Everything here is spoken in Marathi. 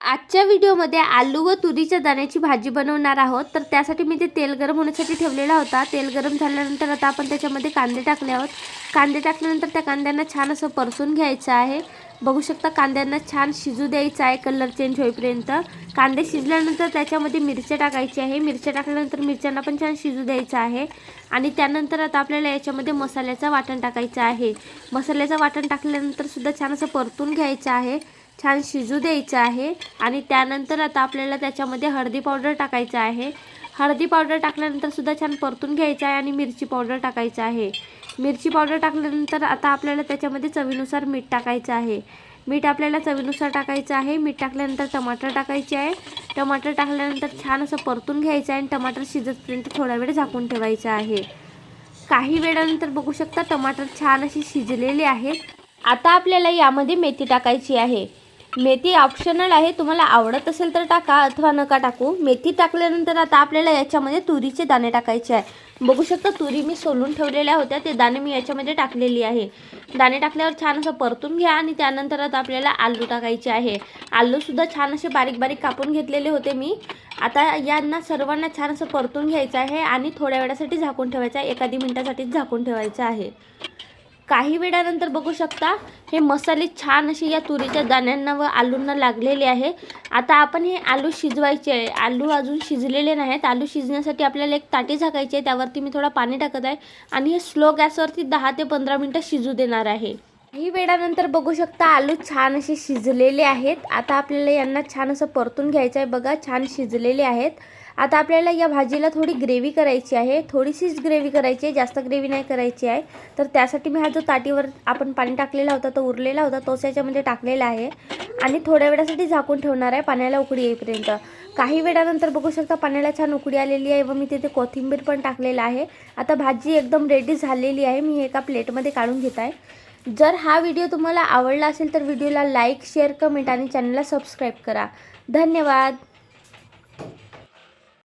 आजच्या व्हिडिओमध्ये आलू व तुरीच्या दाण्याची भाजी बनवणार आहोत. तर त्यासाठी मी ते तेल गरम होण्यासाठी ठेवलेला होता. तेल गरम झाल्यानंतर आता आपण त्याच्यामध्ये कांदे टाकले आहोत. कांदे टाकल्यानंतर त्या कांद्यांना छान असं परसून घ्यायचं आहे. बघू शकता कांद्यांना छान शिजू द्यायचं आहे. कलर चेंज होईपर्यंत कांदे शिजल्यानंतर त्याच्यामध्ये मिरच्या टाकायची आहे. मिरच्या टाकल्यानंतर मिरच्यांना पण छान शिजू द्यायचं आहे. आणि त्यानंतर आता आपल्याला याच्यामध्ये मसाल्याचं वाटण टाकायचं आहे. मसाल्याचं वाटण टाकल्यानंतर सुद्धा छान असं परतून घ्यायचं आहे. छान शिजू द्यायचं आहे आणि त्यानंतर आता आपल्याला त्याच्यामध्ये हळदी पावडर टाकायचं आहे. हळदी पावडर टाकल्यानंतर सुद्धा छान परतून घ्यायचं आहे आणि मिरची पावडर टाकायचं आहे. मिरची पावडर टाकल्यानंतर आता आपल्याला त्याच्यामध्ये चवीनुसार मीठ टाकायचं आहे. मीठ आपल्याला चवीनुसार टाकायचं आहे. मीठ टाकल्यानंतर टमाटर टाकायचे आहे. टमाटर टाकल्यानंतर छान असं परतून घ्यायचं आहे आणि टमाटर शिजतपर्यंत थोडा वेळ झाकून ठेवायचं आहे. काही वेळानंतर बघू शकता टमाटर छान अशी शिजलेले आहेत. आता आपल्याला यामध्ये मेथी टाकायची आहे. मेथी ऑप्शनल आहे. तुम्हाला आवडत असेल तर टाका अथवा नका टाकू. मेथी टाकल्यानंतर आता आपल्याला याच्यामध्ये तुरीचे दाणे टाकायचे आहे. बघू शकता तुरी मी सोलून ठेवलेल्या होत्या. ते दाणे मी याच्यामध्ये टाकलेली आहे. दाणे टाकल्यावर छान असं परतून घ्या आणि त्यानंतर आता आपल्याला आलू टाकायचे आहे. आलूसुद्धा छान असे बारीक बारीक कापून घेतलेले होते मी. आता यांना सर्वांना छान असं परतून घ्यायचं आहे आणि थोड्या वेळासाठी झाकून ठेवायचं आहे. एखादी मिनटासाठीच झाकून ठेवायचं आहे. काही वेळानंतर बघू शकता हे मसाले छान असे या तुरीच्या दाण्यांना व आलूंना लागलेले आहे. आता आपण हे आलू शिजवायचे आहे. आलू अजून शिजलेले नाहीत. आलू शिजण्यासाठी आपल्याला एक ताटी झाकायची आहे. त्यावरती मी थोडा पाणी टाकत आहे आणि हे स्लो गॅसवरती दहा ते पंधरा मिनटं शिजू देणार आहे. काही वेळानंतर बघू शकता आलू छान असे शिजलेले आहेत. आता आपल्याला यांना छान असं परतून घ्यायचं आहे. बघा छान शिजलेले आहेत. आता आपल्याला या भाजीला थोडी ग्रेव्ही करायची आहे. थोडीशीच ग्रेव्ही करायची आहे. जास्त ग्रेव्ही नाही करायची आहे. तर त्यासाठी मी हा जो ताटीवर आपण पाणी टाकलेला होता तो उरलेला होता तोच याच्यामध्ये टाकलेला आहे. आणि थोड्या वेळासाठी झाकून ठेवणार आहे पाण्याला उकडी येईपर्यंत. काही वेळानंतर बघू शकता पाण्याला छान उकडी आलेली आहे व मी तिथे कोथिंबीर पण टाकलेला आहे. आता भाजी एकदम रेडी झालेली आहे. मी एका प्लेटमध्ये काढून घेत आहे. जर हा व्हिडिओ तुम्हाला आवडला असेल तर व्हिडिओला लाईक शेअर कमेंट आणि चॅनलला सबस्क्राईब करा. धन्यवाद.